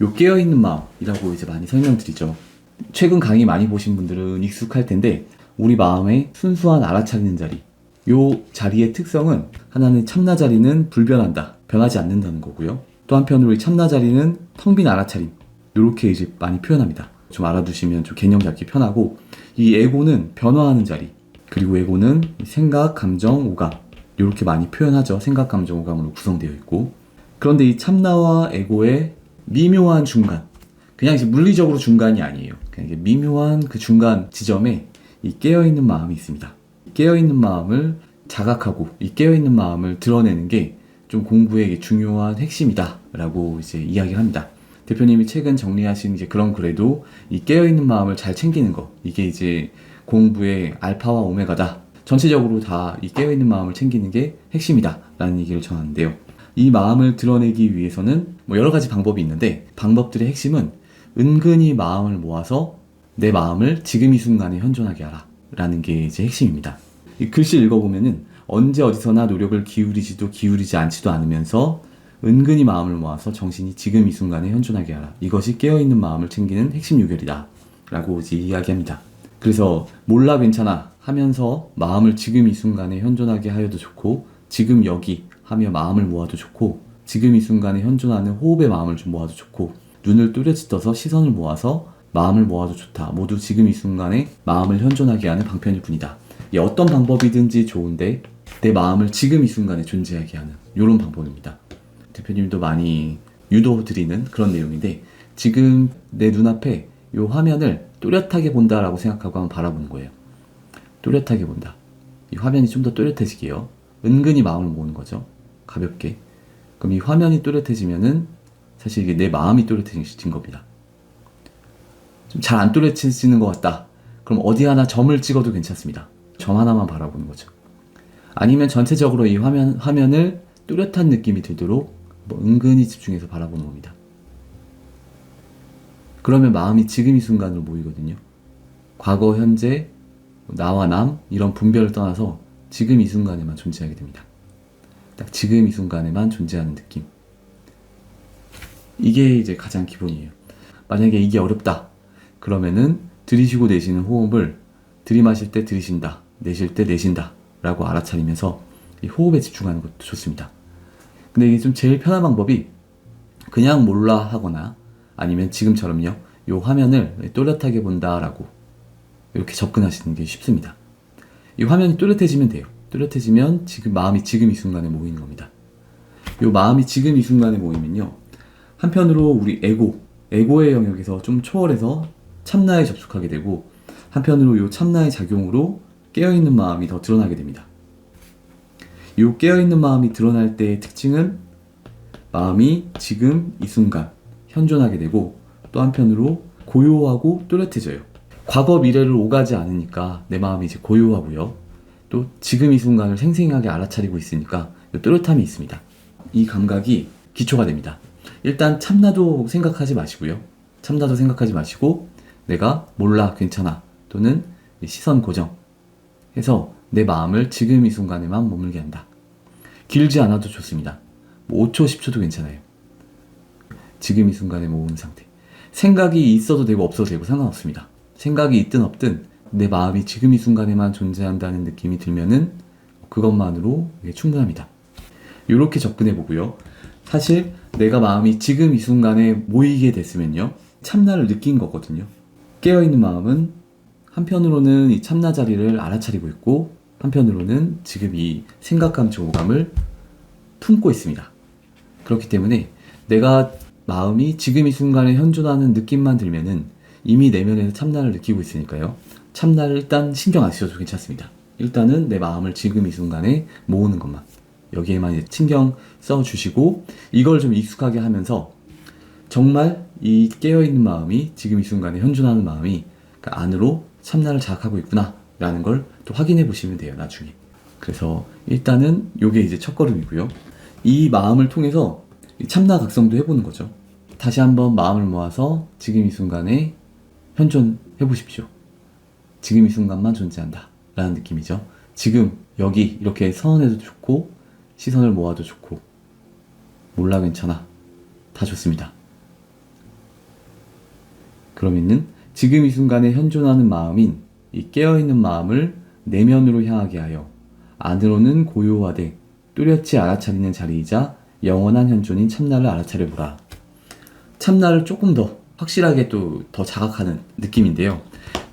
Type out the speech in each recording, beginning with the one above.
요 깨어있는 마음이라고 이제 많이 설명드리죠. 최근 강의 많이 보신 분들은 익숙할 텐데, 우리 마음의 순수한 알아차리는 자리. 요 자리의 특성은 하나는 참나 자리는 불변한다. 변하지 않는다는 거고요. 또 한편으로 이 참나 자리는 텅 빈 알아차림. 요렇게 이제 많이 표현합니다. 좀 알아두시면 좀 개념 잡기 편하고, 이 에고는 변화하는 자리. 그리고 에고는 생각, 감정, 오감. 요렇게 많이 표현하죠. 생각, 감정, 오감으로 구성되어 있고. 그런데 이 참나와 에고의 미묘한 중간. 그냥 이제 물리적으로 중간이 아니에요. 그냥 미묘한 그 중간 지점에 이 깨어있는 마음이 있습니다. 깨어있는 마음을 자각하고 이 깨어있는 마음을 드러내는 게 좀 공부의 중요한 핵심이다. 라고 이제 이야기를 합니다. 대표님이 최근 정리하신 이제 그런 글에도 이 깨어있는 마음을 잘 챙기는 거. 이게 이제 공부의 알파와 오메가다. 전체적으로 다 이 깨어있는 마음을 챙기는 게 핵심이다. 라는 얘기를 전하는데요. 이 마음을 드러내기 위해서는 뭐 여러 가지 방법이 있는데 방법들의 핵심은 은근히 마음을 모아서 내 마음을 지금 이 순간에 현존하게 하라. 라는 게 이제 핵심입니다. 이 글씨 읽어보면은 언제 어디서나 노력을 기울이지도 기울이지 않지도 않으면서 은근히 마음을 모아서 정신이 지금 이 순간에 현존하게 하라. 이것이 깨어있는 마음을 챙기는 핵심 요결이다. 라고 이제 이야기합니다. 그래서 몰라 괜찮아 하면서 마음을 지금 이 순간에 현존하게 하여도 좋고 지금 여기 하며 마음을 모아도 좋고 지금 이 순간에 현존하는 호흡의 마음을 좀 모아도 좋고 눈을 또렷이 떠서 시선을 모아서 마음을 모아도 좋다. 모두 지금 이 순간에 마음을 현존하게 하는 방편일 뿐이다. 이 어떤 방법이든지 좋은데 내 마음을 지금 이 순간에 존재하게 하는 이런 방법입니다. 대표님도 많이 유도 드리는 그런 내용인데 지금 내 눈앞에 이 화면을 또렷하게 본다라고 생각하고 한번 바라보는 거예요. 또렷하게 본다. 이 화면이 좀 더 또렷해지게요. 은근히 마음을 모으는 거죠. 가볍게. 그럼 이 화면이 또렷해지면은 사실 이게 내 마음이 또렷해진 겁니다. 좀 잘 안 또렷해지는 것 같다. 그럼 어디 하나 점을 찍어도 괜찮습니다. 점 하나만 바라보는 거죠. 아니면 전체적으로 이 화면, 화면을 뚜렷한 느낌이 들도록 뭐 은근히 집중해서 바라보는 겁니다. 그러면 마음이 지금 이 순간으로 모이거든요. 과거, 현재, 나와 남, 이런 분별을 떠나서 지금 이 순간에만 존재하게 됩니다. 딱 지금 이 순간에만 존재하는 느낌. 이게 이제 가장 기본이에요. 만약에 이게 어렵다. 그러면은 들이쉬고 내쉬는 호흡을 들이마실 때 들이쉰다. 내쉴 때 내쉰다. 라고 알아차리면서 이 호흡에 집중하는 것도 좋습니다. 근데 이게 좀 제일 편한 방법이 그냥 몰라 하거나 아니면 지금처럼요. 이 화면을 또렷하게 본다라고 이렇게 접근하시는 게 쉽습니다. 이 화면이 또렷해지면 돼요. 또렷해지면 지금 마음이 지금 이 순간에 모이는 겁니다. 이 마음이 지금 이 순간에 모이면요. 한편으로 우리 에고, 에고의 영역에서 좀 초월해서 참나에 접촉하게 되고 한편으로 이 참나의 작용으로 깨어있는 마음이 더 드러나게 됩니다. 이 깨어있는 마음이 드러날 때의 특징은 마음이 지금 이 순간 현존하게 되고 또 한편으로 고요하고 또렷해져요. 과거 미래를 오가지 않으니까 내 마음이 이제 고요하고요. 또 지금 이 순간을 생생하게 알아차리고 있으니까 또렷함이 있습니다. 이 감각이 기초가 됩니다. 일단 참나도 생각하지 마시고요. 참나도 생각하지 마시고 내가 몰라 괜찮아 또는 시선 고정 해서 내 마음을 지금 이 순간에만 머물게 한다. 길지 않아도 좋습니다. 뭐 5초, 10초도 괜찮아요. 지금 이 순간에 모으는 상태. 생각이 있어도 되고 없어도 되고 상관없습니다. 생각이 있든 없든 내 마음이 지금 이 순간에만 존재한다는 느낌이 들면은 그것만으로 충분합니다. 이렇게 접근해 보고요. 사실 내가 마음이 지금 이 순간에 모이게 됐으면요. 참나를 느낀 거거든요. 깨어있는 마음은 한편으로는 이 참나 자리를 알아차리고 있고 한편으로는 지금 이 생각감, 조감을 품고 있습니다. 그렇기 때문에 내가 마음이 지금 이 순간에 현존하는 느낌만 들면은 이미 내면에서 참나를 느끼고 있으니까요. 참나를 일단 신경 안 쓰셔도 괜찮습니다. 일단은 내 마음을 지금 이 순간에 모으는 것만. 여기에만 신경 써 주시고 이걸 좀 익숙하게 하면서 정말 이 깨어 있는 마음이 지금 이 순간에 현존하는 마음이 그 안으로 참나를 자각하고 있구나 라는 걸 또 확인해 보시면 돼요 나중에. 그래서 일단은 요게 이제 첫 걸음이고요. 이 마음을 통해서 이 참나 각성도 해보는 거죠. 다시 한번 마음을 모아서 지금 이 순간에 현존해 보십시오 지금 이 순간만 존재한다 라는 느낌이죠 지금 여기 이렇게 선언해도 좋고 시선을 모아도 좋고 몰라 괜찮아 다 좋습니다 그러면은 지금 이 순간에 현존하는 마음인 이 깨어있는 마음을 내면으로 향하게 하여 안으로는 고요하되 뚜렷이 알아차리는 자리이자 영원한 현존인 참나를 알아차려 보라. 참나를 조금 더 확실하게 또 더 자각하는 느낌인데요.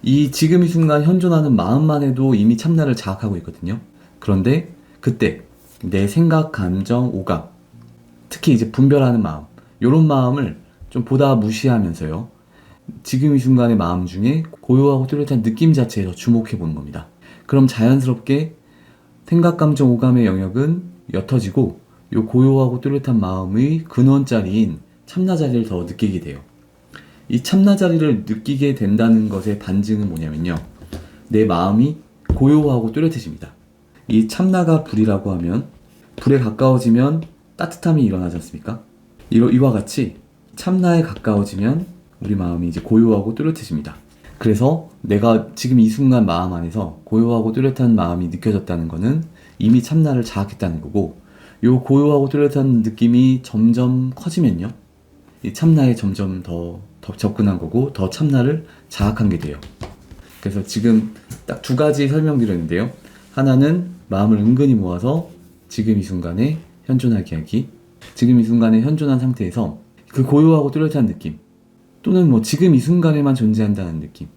이 지금 이 순간 현존하는 마음만 해도 이미 참나를 자각하고 있거든요. 그런데 그때 내 생각, 감정, 오감, 특히 이제 분별하는 마음, 이런 마음을 좀 보다 무시하면서요. 지금 이 순간의 마음 중에 고요하고 뚜렷한 느낌 자체에 더 주목해 보는 겁니다. 그럼 자연스럽게 생각, 감정, 오감의 영역은 옅어지고 이 고요하고 뚜렷한 마음의 근원 자리인 참나 자리를 더 느끼게 돼요. 이 참나 자리를 느끼게 된다는 것의 반증은 뭐냐면요. 내 마음이 고요하고 뚜렷해집니다. 이 참나가 불이라고 하면 불에 가까워지면 따뜻함이 일어나지 않습니까? 이와 같이 참나에 가까워지면 우리 마음이 이제 고요하고 뚜렷해집니다. 그래서 내가 지금 이 순간 마음 안에서 고요하고 뚜렷한 마음이 느껴졌다는 것은 이미 참나를 자각했다는 거고 요 고요하고 뚜렷한 느낌이 점점 커지면요. 이 참나에 점점 더, 더 접근한 거고 더 참나를 자각한 게 돼요. 그래서 지금 딱 두 가지 설명드렸는데요. 하나는 마음을 은근히 모아서 지금 이 순간에 현존하게 하기. 지금 이 순간에 현존한 상태에서 그 고요하고 뚜렷한 느낌. 또는 뭐 지금 이 순간에만 존재한다는 느낌.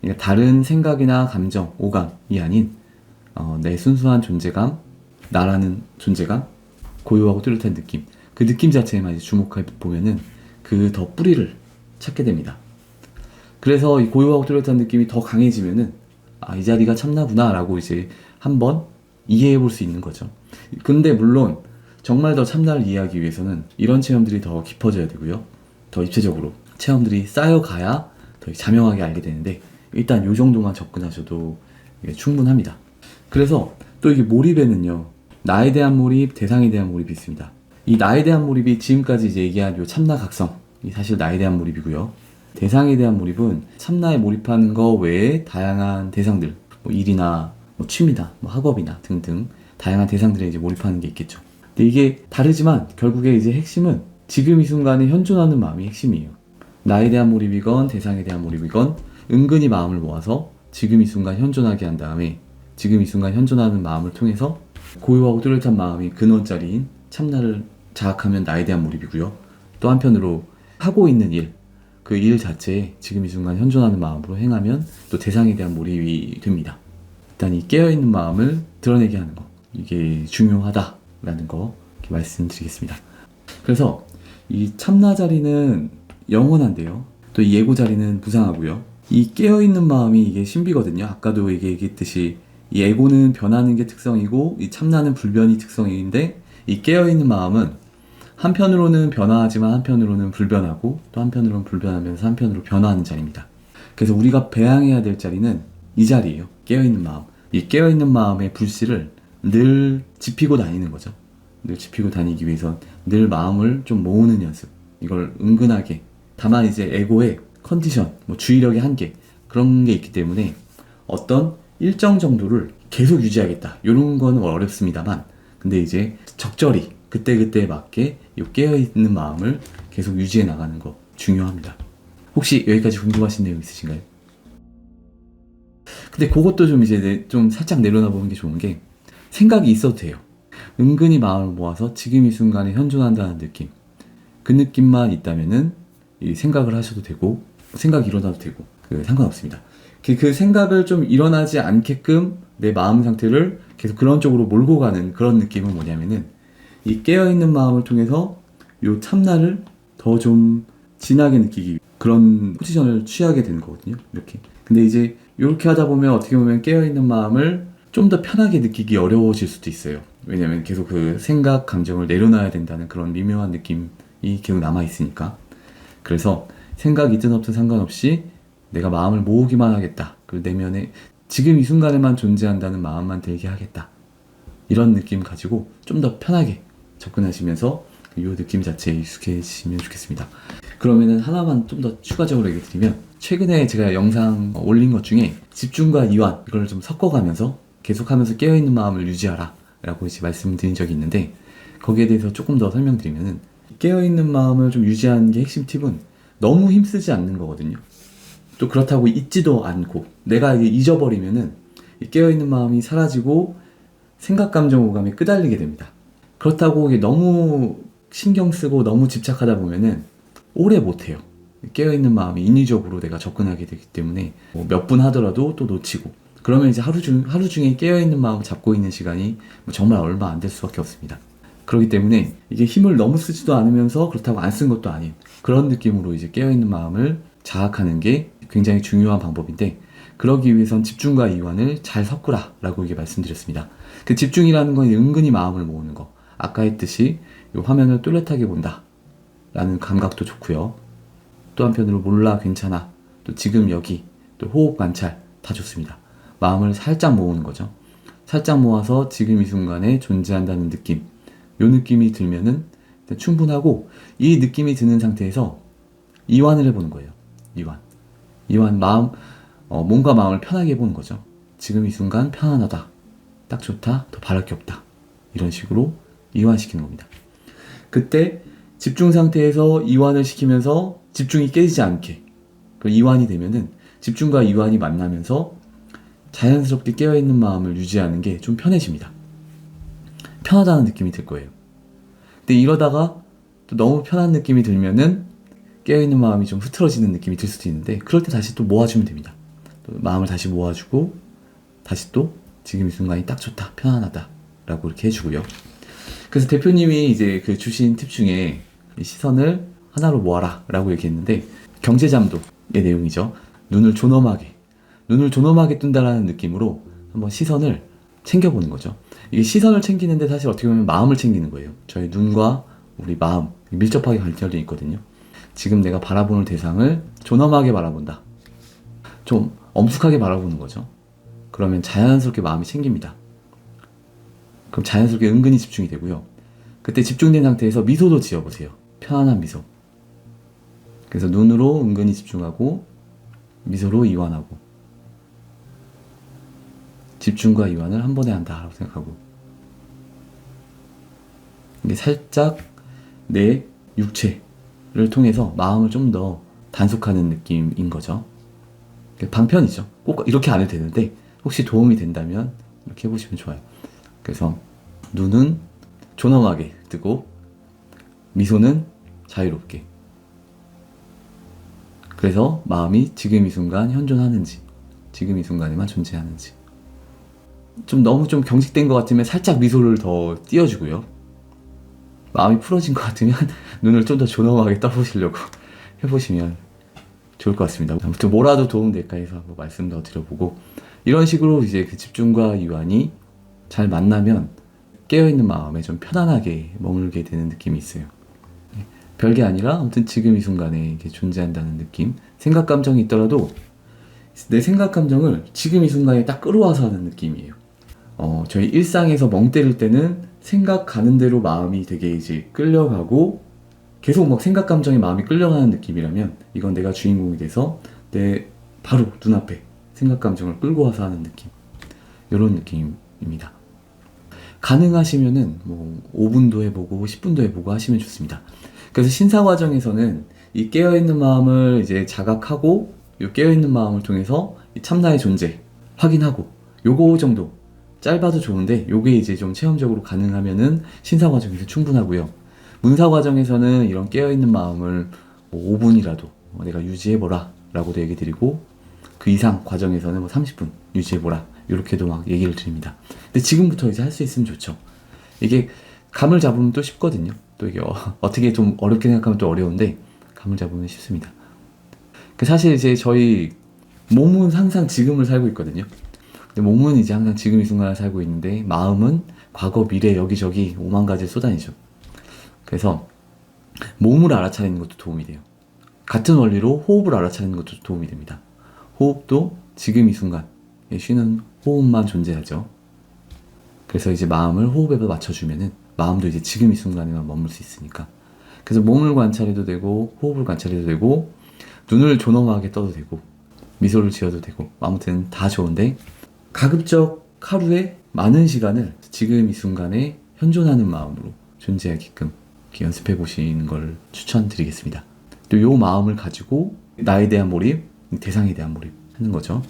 그러니까 다른 생각이나 감정, 오감이 아닌 어, 내 순수한 존재감, 나라는 존재감, 고요하고 뚜렷한 느낌. 그 느낌 자체에만 주목해 보면은 그 더 뿌리를 찾게 됩니다. 그래서 이 고요하고 뚜렷한 느낌이 더 강해지면은 아, 이 자리가 참나구나라고 이제 한번 이해해 볼 수 있는 거죠. 근데 물론 정말 더 참나를 이해하기 위해서는 이런 체험들이 더 깊어져야 되고요. 더 입체적으로 체험들이 쌓여가야 더 자명하게 알게 되는데 일단 요 정도만 접근하셔도 충분합니다. 그래서 또 이게 몰입에는요. 나에 대한 몰입, 대상에 대한 몰입이 있습니다. 이 나에 대한 몰입이 지금까지 이제 얘기한 요 참나 각성, 이 사실 나에 대한 몰입이고요. 대상에 대한 몰입은 참나에 몰입하는 거 외에 다양한 대상들, 뭐 일이나 뭐 취미나 뭐 학업이나 등등 다양한 대상들에 이제 몰입하는 게 있겠죠. 근데 이게 다르지만 결국에 이제 핵심은 지금 이 순간에 현존하는 마음이 핵심이에요. 나에 대한 몰입이건 대상에 대한 몰입이건 은근히 마음을 모아서 지금 이 순간 현존하게 한 다음에 지금 이 순간 현존하는 마음을 통해서 고요하고 뚜렷한 마음이 근원자리인 참나를 자각하면 나에 대한 몰입이고요. 또 한편으로 하고 있는 일, 그 일 자체에 지금 이 순간 현존하는 마음으로 행하면 또 대상에 대한 몰입이 됩니다. 일단 이 깨어있는 마음을 드러내게 하는 거. 이게 중요하다라는 거 말씀드리겠습니다. 그래서 이 참나 자리는 영원한데요. 또 이 예고 자리는 무상하고요. 이 깨어있는 마음이 이게 신비거든요. 아까도 얘기했듯이 이 에고는 변하는 게 특성이고 이 참나는 불변이 특성인데 이 깨어있는 마음은 한편으로는 변화하지만 한편으로는 불변하고 또 한편으로는 불변하면서 한편으로 변화하는 자리입니다. 그래서 우리가 배양해야 될 자리는 이 자리예요. 깨어있는 마음. 이 깨어있는 마음의 불씨를 늘 지피고 다니는 거죠. 늘 지피고 다니기 위해선 늘 마음을 좀 모으는 연습. 이걸 은근하게. 다만 이제 에고의 컨디션, 뭐 주의력의 한계 그런 게 있기 때문에 어떤 일정 정도를 계속 유지하겠다. 이런 거는 어렵습니다만 근데 이제 적절히 그때그때에 맞게 이 깨어있는 마음을 계속 유지해 나가는 거 중요합니다. 혹시 여기까지 궁금하신 내용 있으신가요? 근데 그것도 좀 이제 내- 좀 살짝 내려놔 보는 게 좋은 게 생각이 있어도 돼요. 은근히 마음을 모아서 지금 이 순간에 현존한다는 느낌. 그 느낌만 있다면은 이 생각을 하셔도 되고 생각이 일어나도 되고 그 상관없습니다. 그, 그 생각을 좀 일어나지 않게끔 내 마음 상태를 계속 그런 쪽으로 몰고 가는 그런 느낌은 뭐냐면은 이 깨어있는 마음을 통해서 요 참나를 더 좀 진하게 느끼기 그런 포지션을 취하게 되는 거거든요. 이렇게. 근데 이제 이렇게 하다 보면 어떻게 보면 깨어있는 마음을 좀 더 편하게 느끼기 어려워질 수도 있어요. 왜냐면 계속 그 생각, 감정을 내려놔야 된다는 그런 미묘한 느낌이 계속 남아있으니까. 그래서 생각 있든 없든 상관없이 내가 마음을 모으기만 하겠다. 그 내면에 지금 이 순간에만 존재한다는 마음만 들게 하겠다. 이런 느낌 가지고 좀 더 편하게 접근하시면서 이 느낌 자체에 익숙해지시면 좋겠습니다. 그러면은 하나만 좀 더 추가적으로 얘기 드리면 최근에 제가 영상 올린 것 중에 집중과 이완 이걸 좀 섞어가면서 계속하면서 깨어있는 마음을 유지하라 라고 이제 말씀드린 적이 있는데 거기에 대해서 조금 더 설명드리면은 깨어있는 마음을 좀 유지하는 게 핵심 팁은 너무 힘쓰지 않는 거거든요. 또 그렇다고 잊지도 않고 내가 이게 잊어버리면은 이 깨어있는 마음이 사라지고 생각 감정 오감에 끄달리게 됩니다. 그렇다고 너무 신경 쓰고 너무 집착하다 보면은 오래 못해요. 깨어있는 마음이 인위적으로 내가 접근하게 되기 때문에 뭐 몇분 하더라도 또 놓치고 그러면 이제 하루 중 하루 중에 깨어있는 마음 잡고 있는 시간이 뭐 정말 얼마 안 될 수밖에 없습니다. 그렇기 때문에 이게 힘을 너무 쓰지도 않으면서 그렇다고 안 쓴 것도 아닌 그런 느낌으로 이제 깨어있는 마음을 자학하는 게 굉장히 중요한 방법인데 그러기 위해선 집중과 이완을 잘 섞으라라고 이게 말씀드렸습니다. 그 집중이라는 건 은근히 마음을 모으는 거. 아까 했듯이 이 화면을 뚜렷하게 본다. 라는 감각도 좋고요. 또 한편으로 몰라 괜찮아. 또 지금 여기 또 호흡 관찰 다 좋습니다. 마음을 살짝 모으는 거죠. 살짝 모아서 지금 이 순간에 존재한다는 느낌. 요 느낌이 들면은 충분하고 이 느낌이 드는 상태에서 이완을 해보는 거예요. 이완. 이완 마음 어, 몸과 마음을 편하게 해보는 거죠. 지금 이 순간 편안하다. 딱 좋다. 더 바랄 게 없다. 이런 식으로 이완시키는 겁니다. 그때 집중 상태에서 이완을 시키면서 집중이 깨지지 않게 그 이완이 되면은 집중과 이완이 만나면서 자연스럽게 깨어있는 마음을 유지하는 게 좀 편해집니다. 편하다는 느낌이 들 거예요. 근데 이러다가 또 너무 편한 느낌이 들면은 깨어있는 마음이 좀 흐트러지는 느낌이 들 수도 있는데 그럴 때 다시 또 모아주면 됩니다. 또 마음을 다시 모아주고 다시 또 지금 이 순간이 딱 좋다 편안하다 라고 이렇게 해주고요. 그래서 대표님이 이제 그 주신 팁 중에 이 시선을 하나로 모아라 라고 얘기했는데 경제잠도의 내용이죠. 눈을 존엄하게 눈을 존엄하게 뜬다라는 느낌으로 한번 시선을 챙겨보는 거죠. 이게 시선을 챙기는데 사실 어떻게 보면 마음을 챙기는 거예요. 저희 눈과 우리 마음 밀접하게 관련이 있거든요. 지금 내가 바라보는 대상을 존엄하게 바라본다. 좀 엄숙하게 바라보는 거죠. 그러면 자연스럽게 마음이 챙깁니다. 그럼 자연스럽게 은근히 집중이 되고요. 그때 집중된 상태에서 미소도 지어보세요. 편안한 미소. 그래서 눈으로 은근히 집중하고 미소로 이완하고 집중과 이완을 한 번에 한다라고 생각하고 이게 살짝 내 육체를 통해서 마음을 좀 더 단속하는 느낌인 거죠. 방편이죠. 꼭 이렇게 안 해도 되는데 혹시 도움이 된다면 이렇게 해보시면 좋아요. 그래서 눈은 존엄하게 뜨고 미소는 자유롭게. 그래서 마음이 지금 이 순간 현존하는지, 지금 이 순간에만 존재하는지. 좀 너무 좀 경직된 것 같으면 살짝 미소를 더 띄워주고요. 마음이 풀어진 것 같으면 눈을 좀더 존엄하게 떠보시려고 해보시면 좋을 것 같습니다. 아무튼 뭐라도 도움 될까 해서 말씀 더 드려보고 이런 식으로 이제 그 집중과 이완이 잘 만나면 깨어있는 마음에 좀 편안하게 머물게 되는 느낌이 있어요. 네. 별게 아니라 아무튼 지금 이 순간에 이게 존재한다는 느낌 생각 감정이 있더라도 내 생각 감정을 지금 이 순간에 딱 끌어와서 하는 느낌이에요. 어, 저희 일상에서 멍 때릴 때는 생각 가는 대로 마음이 되게 이제 끌려가고 계속 막 생각 감정에 마음이 끌려가는 느낌이라면 이건 내가 주인공이 돼서 내 바로 눈앞에 생각 감정을 끌고 와서 하는 느낌 이런 느낌 입니다. 가능하시면은 뭐 5분도 해보고 10분도 해보고 하시면 좋습니다. 그래서 신사 과정에서는 이 깨어 있는 마음을 이제 자각하고 이 깨어 있는 마음을 통해서 이 참나의 존재 확인하고 요거 정도 짧아도 좋은데 요게 이제 좀 체험적으로 가능하면은 신사 과정에서 충분하고요. 문사 과정에서는 이런 깨어 있는 마음을 뭐 5분이라도 내가 유지해보라 라고도 얘기 드리고 그 이상 과정에서는 뭐 30분 유지해보라 이렇게도 막 얘기를 드립니다. 근데 지금부터 이제 할 수 있으면 좋죠. 이게 감을 잡으면 또 쉽거든요. 또 이게 어, 떻게좀 어렵게 생각하면 또 어려운데 감을 잡으면 쉽습니다. 그 사실 이제 저희 몸은 항상 지금을 살고 있거든요. 근데 몸은 이제 항상 지금 이 순간을 살고 있는데 마음은 과거, 미래 여기저기 오만 가지 쏟아니죠. 그래서 몸을 알아차리는 것도 도움이 돼요. 같은 원리로 호흡을 알아차리는 것도 도움이 됩니다. 호흡도 지금 이 순간 쉬는 호흡만 존재하죠. 그래서 이제 마음을 호흡에 맞춰주면은 마음도 이제 지금 이 순간에만 머물 수 있으니까. 그래서 몸을 관찰해도 되고 호흡을 관찰해도 되고 눈을 존엄하게 떠도 되고 미소를 지어도 되고 아무튼 다 좋은데 가급적 하루에 많은 시간을 지금 이 순간에 현존하는 마음으로 존재하게끔 연습해 보시는 걸 추천드리겠습니다. 또 요 마음을 가지고 나에 대한 몰입, 대상에 대한 몰입 하는 거죠.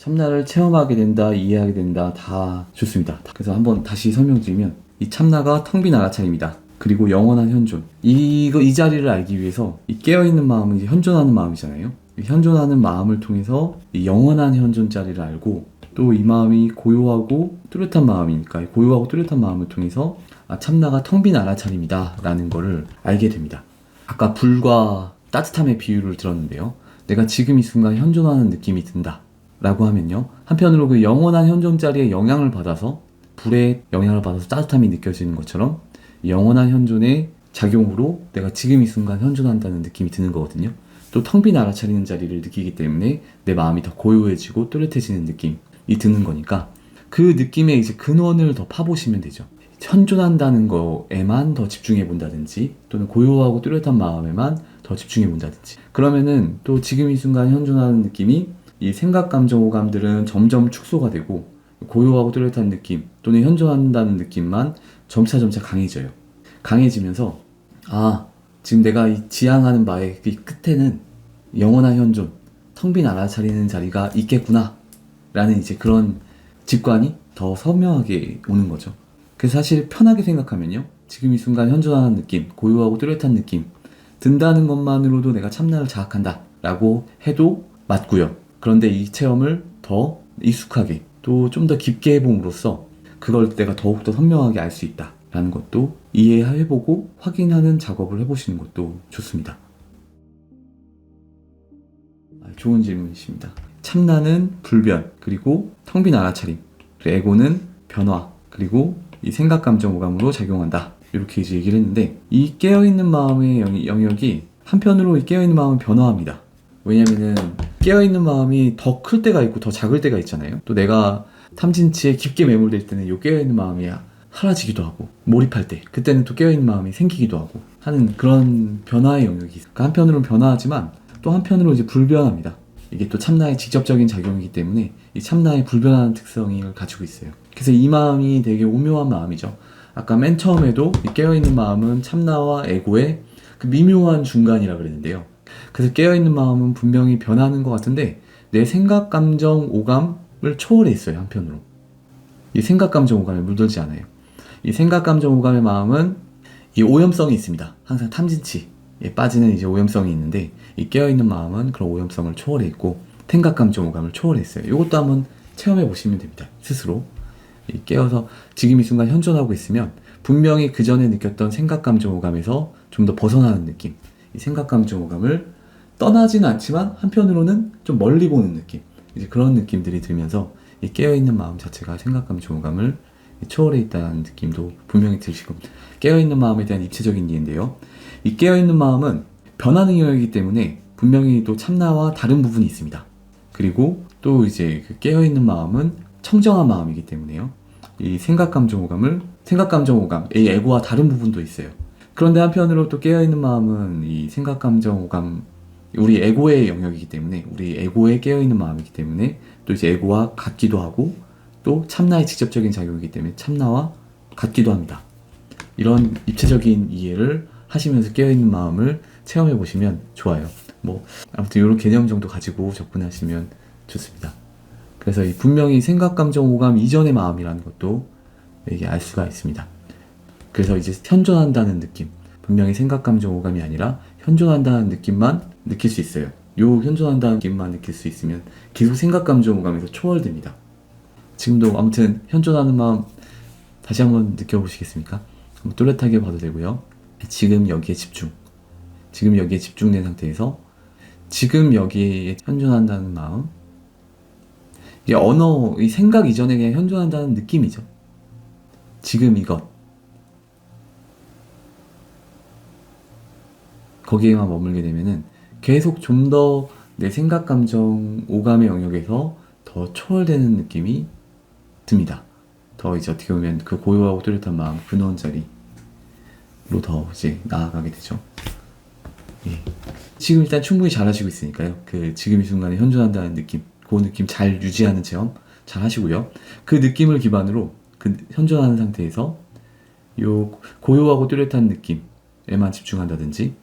참나를 체험하게 된다, 이해하게 된다, 다 좋습니다. 그래서 한번 다시 설명드리면, 이 참나가 텅빈 알아차림이다. 그리고 영원한 현존. 이거, 이 자리를 알기 위해서, 이 깨어 있는 마음은 이제 현존하는 마음이잖아요. 이 현존하는 마음을 통해서 이 영원한 현존 자리를 알고, 또 이 마음이 고요하고 뚜렷한 마음이니까, 이 고요하고 뚜렷한 마음을 통해서, 아, 참나가 텅빈 알아차림이다. 라는 거를 알게 됩니다. 아까 불과 따뜻함의 비유를 들었는데요. 내가 지금 이 순간 현존하는 느낌이 든다. 라고 하면요. 한편으로 그 영원한 현존 자리에 영향을 받아서 불의 영향을 받아서 따뜻함이 느껴지는 것처럼 영원한 현존의 작용으로 내가 지금 이 순간 현존한다는 느낌이 드는 거거든요. 또 텅 빈 알아차리는 자리를 느끼기 때문에 내 마음이 더 고요해지고 또렷해지는 느낌이 드는 거니까 그 느낌의 이제 근원을 더 파보시면 되죠. 현존한다는 거에만 더 집중해 본다든지 또는 고요하고 뚜렷한 마음에만 더 집중해 본다든지 그러면은 또 지금 이 순간 현존하는 느낌이 이 생각, 감정, 오감들은 점점 축소가 되고 고요하고 뚜렷한 느낌 또는 현존한다는 느낌만 점차 점차 강해져요. 강해지면서 아 지금 내가 이 지향하는 바의 그 끝에는 영원한 현존, 텅 빈 알아차리는 자리가 있겠구나 라는 이제 그런 직관이 더 선명하게 오는 거죠. 그래서 사실 편하게 생각하면요. 지금 이 순간 현존하는 느낌, 고요하고 뚜렷한 느낌 든다는 것만으로도 내가 참나를 자학한다 라고 해도 맞고요. 그런데 이 체험을 더 익숙하게 또 좀 더 깊게 해봄으로써 그걸 내가 더욱더 선명하게 알 수 있다 라는 것도 이해해보고 확인하는 작업을 해보시는 것도 좋습니다. 아, 좋은 질문이십니다. 참나는 불변, 그리고 텅 빈 알아차림, 에고는 변화, 그리고 이 생각, 감정, 오감으로 작용한다. 이렇게 이제 얘기를 했는데, 이 깨어있는 마음의 영- 영역이 한편으로 이 깨어있는 마음은 변화합니다. 왜냐면은 깨어있는 마음이 더 클 때가 있고 더 작을 때가 있잖아요. 또 내가 탐진치에 깊게 매몰될 때는 이 깨어있는 마음이 사라지기도 하고 몰입할 때 그때는 또 깨어있는 마음이 생기기도 하고 하는 그런 변화의 영역이 있어요. 그러니까 한편으로는 변화하지만 또 한편으로 이제 불변합니다. 이게 또 참나의 직접적인 작용이기 때문에 이 참나의 불변하는 특성을 가지고 있어요. 그래서 이 마음이 되게 오묘한 마음이죠. 아까 맨 처음에도 이 깨어있는 마음은 참나와 에고의 그 미묘한 중간이라 그랬는데요. 그래서 깨어있는 마음은 분명히 변하는 것 같은데 내 생각, 감정, 오감을 초월해 있어요 한편으로. 이 생각, 감정, 오감에 물들지 않아요. 이 생각, 감정, 오감의 마음은 이 오염성이 있습니다. 항상 탐진치에 빠지는 이제 오염성이 있는데 이 깨어있는 마음은 그런 오염성을 초월해 있고 생각, 감정, 오감을 초월해 있어요. 이것도 한번 체험해 보시면 됩니다. 스스로. 이 깨어서 지금 이 순간 현존하고 있으면 분명히 그 전에 느꼈던 생각, 감정, 오감에서 좀 더 벗어나는 느낌. 이 생각, 감정, 오감을 떠나지는 않지만 한편으로는 좀 멀리 보는 느낌. 이제 그런 느낌들이 들면서 이 깨어있는 마음 자체가 생각, 감정, 오감을 초월해 있다는 느낌도 분명히 겁니다. 깨어있는 마음에 대한 입체적인 이해인데요. 이 깨어있는 마음은 변하는 영역이기 때문에 분명히 또 참나와 다른 부분이 있습니다. 그리고 또 이제 그 깨어있는 마음은 청정한 마음이기 때문에요. 이 생각, 감정, 오감을 생각, 감정, 오감 이 에고와 다른 부분도 있어요 그런데 한편으로 또 깨어있는 마음은 이 생각, 감정, 오감, 우리 에고의 영역이기 때문에, 우리 에고에 깨어있는 마음이기 때문에, 또 이제 에고와 같기도 하고, 또 참나의 직접적인 작용이기 때문에 참나와 같기도 합니다. 이런 입체적인 이해를 하시면서 깨어있는 마음을 체험해 보시면 좋아요. 뭐, 아무튼 이런 개념 정도 가지고 접근하시면 좋습니다. 그래서 이 분명히 생각, 감정, 오감 이전의 마음이라는 것도 이게 알 수가 있습니다. 그래서 이제 현존한다는 느낌. 분명히 생각 감정 오감이 아니라 현존한다는 느낌만 느낄 수 있어요. 요 현존한다는 느낌만 느낄 수 있으면 계속 생각 감정 오감에서 초월됩니다. 지금도 아무튼 현존하는 마음 다시 한번 느껴보시겠습니까? 한번 또렷하게 봐도 되고요. 지금 여기에 집중. 지금 여기에 집중된 상태에서 지금 여기에 현존한다는 마음. 이게 언어, 이 생각 이전에 그냥 현존한다는 느낌이죠. 지금 이것 거기에만 머물게 되면은 계속 좀 더 내 생각, 감정, 오감의 영역에서 더 초월되는 느낌이 듭니다. 더 이제 어떻게 보면 그 고요하고 뚜렷한 마음, 근원 자리로 더 이제 나아가게 되죠. 예. 지금 일단 충분히 잘 하시고 있으니까요. 그 지금 이 순간에 현존한다는 느낌, 그 느낌 잘 유지하는 체험 잘 하시고요. 그 느낌을 기반으로 그 현존하는 상태에서 요 고요하고 뚜렷한 느낌에만 집중한다든지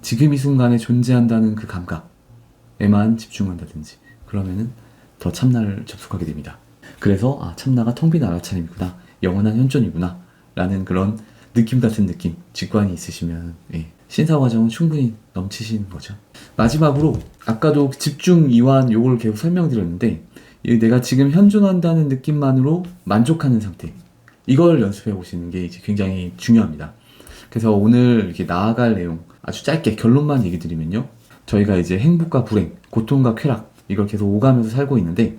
지금 이 순간에 존재한다는 그 감각에만 집중한다든지 그러면은 더 참나를 접속하게 됩니다. 그래서 아 참나가 텅빈 알아차림이구나 영원한 현존이구나 라는 그런 느낌 같은 느낌 직관이 있으시면 예, 신사 과정은 충분히 넘치시는 거죠. 마지막으로 아까도 집중 이완 요걸 계속 설명드렸는데 이 내가 지금 현존한다는 느낌만으로 만족하는 상태 이걸 연습해 보시는 게 이제 굉장히 중요합니다. 그래서 오늘 이렇게 나아갈 내용 아주 짧게 결론만 얘기 드리면요. 저희가 이제 행복과 불행, 고통과 쾌락 이걸 계속 오가면서 살고 있는데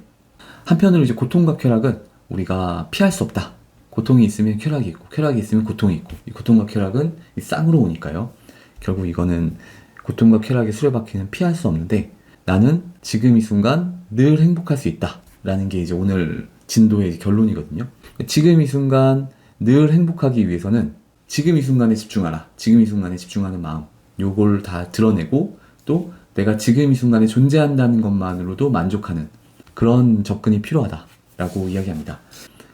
한편으로 이제 고통과 쾌락은 우리가 피할 수 없다. 고통이 있으면 쾌락이 있고 쾌락이 있으면 고통이 있고 이 고통과 쾌락은 이 쌍으로 오니까요. 결국 이거는 고통과 쾌락의 수레바퀴는 피할 수 없는데 나는 지금 이 순간 늘 행복할 수 있다. 라는 게 이제 오늘 진도의 결론이거든요. 지금 이 순간 늘 행복하기 위해서는 지금 이 순간에 집중하라. 지금 이 순간에 집중하는 마음. 요걸 다 드러내고 또 내가 지금 이 순간에 존재한다는 것만으로도 만족하는 그런 접근이 필요하다라고 이야기합니다.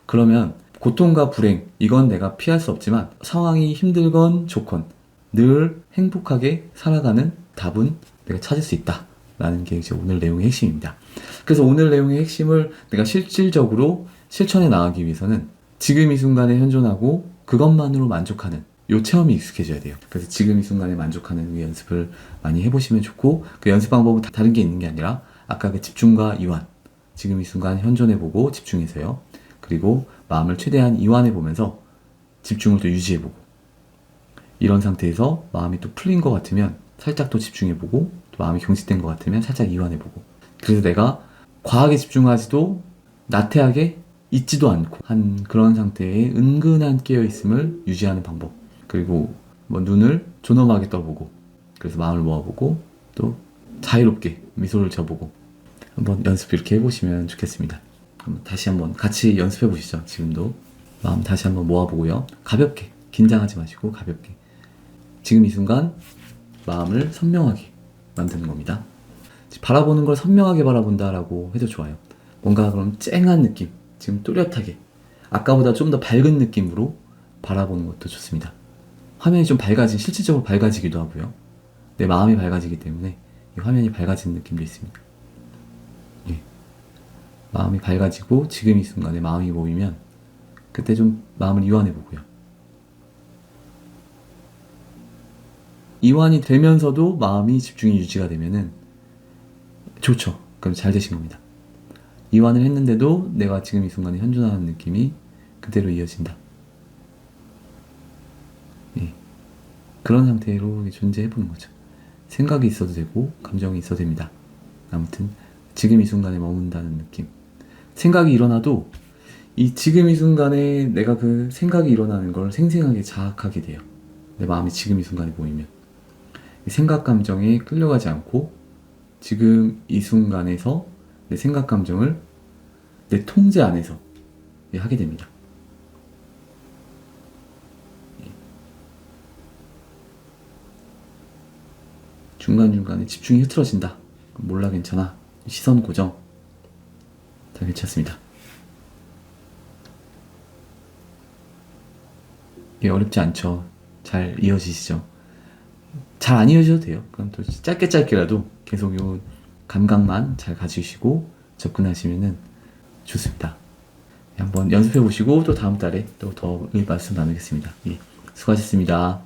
그러면 고통과 불행 이건 내가 피할 수 없지만 상황이 힘들건 좋건 늘 행복하게 살아가는 답은 내가 찾을 수 있다 라는 게 이제 오늘 내용의 핵심입니다. 그래서 오늘 내용의 핵심을 내가 실질적으로 실천해 나가기 위해서는 지금 이 순간에 현존하고 그것만으로 만족하는 요 체험이 익숙해져야 돼요. 그래서 지금 이 순간에 만족하는 그 연습을 많이 해보시면 좋고 그 연습 방법은 다 다른 게 있는 게 아니라 아까 그 집중과 이완 지금 이 순간 현존해보고 집중해서요. 그리고 마음을 최대한 이완해 보면서 집중을 또 유지해 보고 이런 상태에서 마음이 또 풀린 것 같으면 살짝 또 집중해 보고 또 마음이 경직된 것 같으면 살짝 이완해 보고 그래서 내가 과하게 집중하지도 나태하게 있지도 않고 한 그런 상태에 은근한 깨어 있음을 유지하는 방법 그리고 뭐 눈을 존엄하게 떠보고 그래서 마음을 모아보고 또 자유롭게 미소를 져보고 한번 연습 이렇게 해보시면 좋겠습니다. 한번 다시 한번 같이 연습해 보시죠. 지금도 마음 다시 한번 모아보고요. 가볍게 긴장하지 마시고 가볍게 지금 이 순간 마음을 선명하게 만드는 겁니다. 바라보는 걸 선명하게 바라본다라고 해도 좋아요. 뭔가 그럼 쨍한 느낌, 지금 또렷하게 아까보다 좀 더 밝은 느낌으로 바라보는 것도 좋습니다. 화면이 좀 밝아진 실질적으로 밝아지기도 하고요. 내 마음이 밝아지기 때문에 이 화면이 밝아지는 느낌도 있습니다. 예. 마음이 밝아지고 지금 이 순간에 마음이 모이면 그때 좀 마음을 이완해 보고요. 이완이 되면서도 마음이 집중이 유지가 되면은 좋죠. 그럼 잘 되신 겁니다. 이완을 했는데도 내가 지금 이 순간에 현존하는 느낌이 그대로 이어진다. 예. 그런 상태로 존재해 보는 거죠. 생각이 있어도 되고 감정이 있어도 됩니다. 아무튼 지금 이 순간에 머문다는 느낌. 생각이 일어나도 이 지금 이 순간에 내가 그 생각이 일어나는 걸 생생하게 자학하게 돼요. 내 마음이 지금 이 순간에 보이면 이 생각 감정에 끌려가지 않고 지금 이 순간에서 내 생각 감정을 내 통제 안에서 하게 됩니다. 중간중간에 집중이 흐트러진다. 몰라 괜찮아. 시선 고정. 다 괜찮습니다. 이게 어렵지 않죠. 잘 이어지시죠. 잘 안 이어져도 돼요. 그럼 또 짧게 짧게라도 계속 요 감각만 잘 가지시고 접근하시면은 좋습니다. 한번 연습해 보시고 또 다음 달에 또 더 말씀 나누겠습니다. 예, 수고하셨습니다.